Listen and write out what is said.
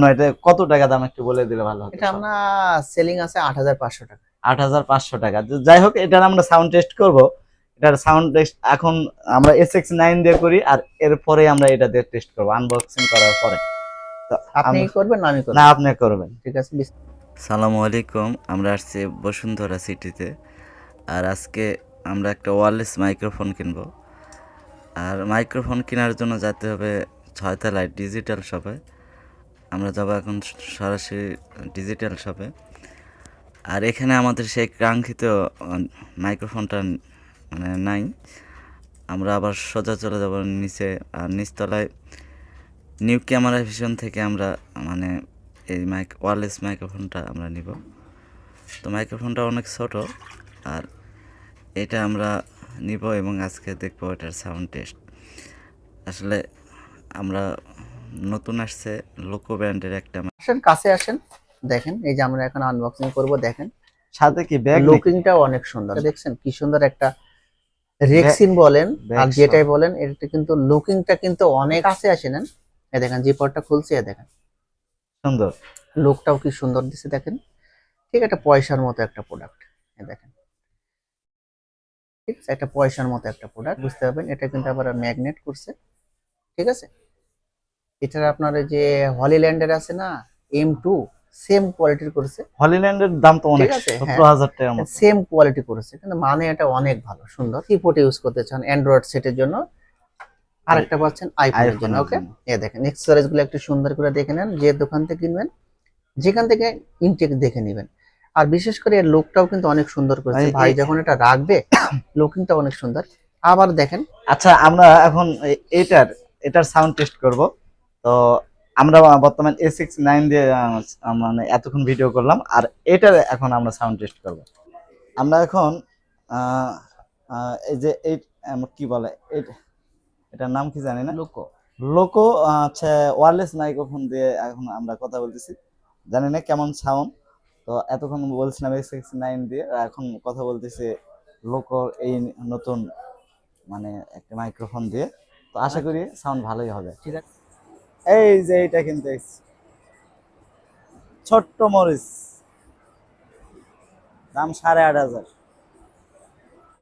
না এটা কত টাকা দাম একটু বলে দিলে ভালো হতো এটা আমরা সেলিং আছে আট হাজার পাঁচশো টাকা। আট হাজার পাঁচশো টাকা। যাই হোক এটার আমরা সাউন্ড টেস্ট করব। এটার সাউন্ড টেস্ট এখন আমরা এস এক্স নাইন দিয়ে করি আর এরপরে আমরা এটা দিয়ে টেস্ট করব আনবক্সিং করার পরে। তো আপনি করবেন না আমি করব। না আপনি করবেন। ঠিক আছে সালামু আলাইকুম আমরা আসছি বসুন্ধরা সিটিতে। আর আজকে আমরা একটা ওয়ারলেস মাইক্রোফোন কিনব। আর মাইক্রোফোন কেনার জন্য যেতে হবে ছয়তলায় ডিজিটাল শপে আমরা যাব এখন সরাসরি ডিজিটাল শপে আর এখানে আমাদের সেই কাঙ্ক্ষিত মাইক্রোফোনটা মানে নাই। আমরা আবার সোজা চলে যাব নিচে, আর নিচতলায়। নিউ ক্যামেরা ভিশন থেকে আমরা মানে এই মাইক ওয়ারলেস মাইক্রোফোনটা আমরা নিব। তো মাইক্রোফোনটা অনেক ছোট, আর এটা আমরা নিব এবং আজকে দেখব এটার সাউন্ড টেস্ট আসলে আমরা নতুন আসছে লোকো ব্র্যান্ডের একটা আসেন কাছে আসেন দেখেন এই যে আমরা এখন আনবক্সিং করব দেখেন। সাথে কি ব্যাগ লুকিংটাও অনেক সুন্দর। দেখছেন কি সুন্দর একটা রেক্সিন বলেন আর যেটাই বলেন এটা কিন্তু লুকিংটা কিন্তু অনেক কাছে আসে নেন। এই দেখেন জিপারটা খুলছে এই দেখেন। সুন্দর। লুকটাও কি সুন্দর দিছে দেখেন। ঠিক একটা পয়সার মতো একটা প্রোডাক্ট দেখেন। ঠিক আছে একটা পয়সার মতো একটা প্রোডাক্ট বুঝতে পারবেন? এটা কিন্তু আবার ম্যাগনেট করছে। ঠিক আছে? এটার আপনার যে হলিল্যান্ডের আছে না এম টু সেম কোয়ালিটির করেছে। হলিল্যান্ডের দাম তো অনেক হ্যাঁ। সতেরো হাজার টাকার সেম কোয়ালিটি করেছে কিন্তু মানে এটা অনেক ভালো সুন্দর। কিবোর্ড ইউজ করতে চান অ্যান্ড্রয়েড সেটের জন্য। আরেকটা পাচ্ছেন আইফোনের জন্য ওকে। এ দেখেন এক্সেসরিজগুলো একটু সুন্দর করে দেখে নেন যে দোকান থেকে কিনবেন যেখান থেকে ইনটেক দেখে নেবেন। আর বিশেষ করে এর লুকটাও কিন্তু অনেক সুন্দর করেছে। ভাই, যখন এটা রাখবে লুকিংটা অনেক সুন্দর। আবার দেখেন। আচ্ছা আমরা এখন এটার এটার সাউন্ড টেস্ট করব। তো আমরা বর্তমান এ সিক্স নাইন দিয়ে মানে এতক্ষণ ভিডিও করলাম আর এটার এখন আমরা সাউন্ড টেস্ট করব। আমরা এখন এই যে এই কি বলে এটার নাম কি জানি না? লোকো লোকো আচ্ছা ওয়্যারলেস মাইক্রোফোন দিয়ে এখন আমরা কথা বলতেছি। জানি না কেমন সাউন্ড তো এতক্ষণ বলছিলাম এ সিক্স নাইন দিয়ে আর এখন কথা বলতেছি লোকোর এই নতুন মানে একটা মাইক্রোফোন দিয়ে। তো আশা করি সাউন্ড ভালোই হবে। ঠিক আছে। এই যে এটা কিন্তু ছোট্ট মরিচ। দাম সাড়ে আট হাজার।